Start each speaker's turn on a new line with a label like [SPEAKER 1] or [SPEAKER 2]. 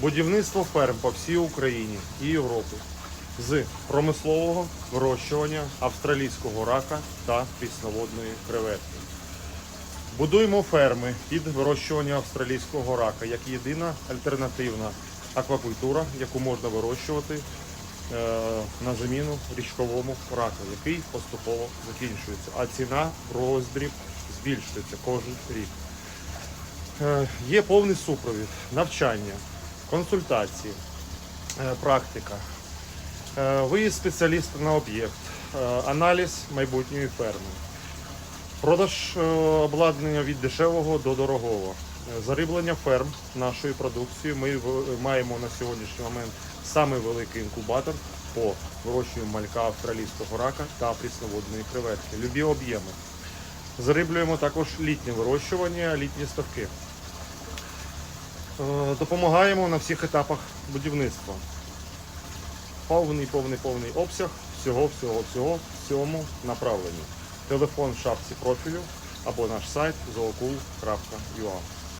[SPEAKER 1] Будівництво ферм по всій Україні і Європі з промислового вирощування австралійського рака та прісноводної креветки. Будуємо ферми під вирощування австралійського рака як єдина альтернативна аквакультура, яку можна вирощувати е, на заміну річковому раку, який поступово закінчується, а ціна роздріб збільшується кожен рік. Е, Є повний супровід, навчання, консультації, е, практика, е, виїзд спеціаліста на об'єкт, е, аналіз майбутньої ферми, продаж обладнання від дешевого до дорогого, зариблення ферм нашої продукції. Ми маємо на сьогоднішній момент самий великий інкубатор по вирощуванню малька австралійського рака та прісноводної креветки. Любі об'єми. Зариблюємо також літнє вирощування, літні ставки. Е, Допомагаємо на всіх етапах будівництва. Повний, повний, повний обсяг всього, всього, всього в цьому направленні. Телефон в шапці профілю або наш сайт zookul.ua.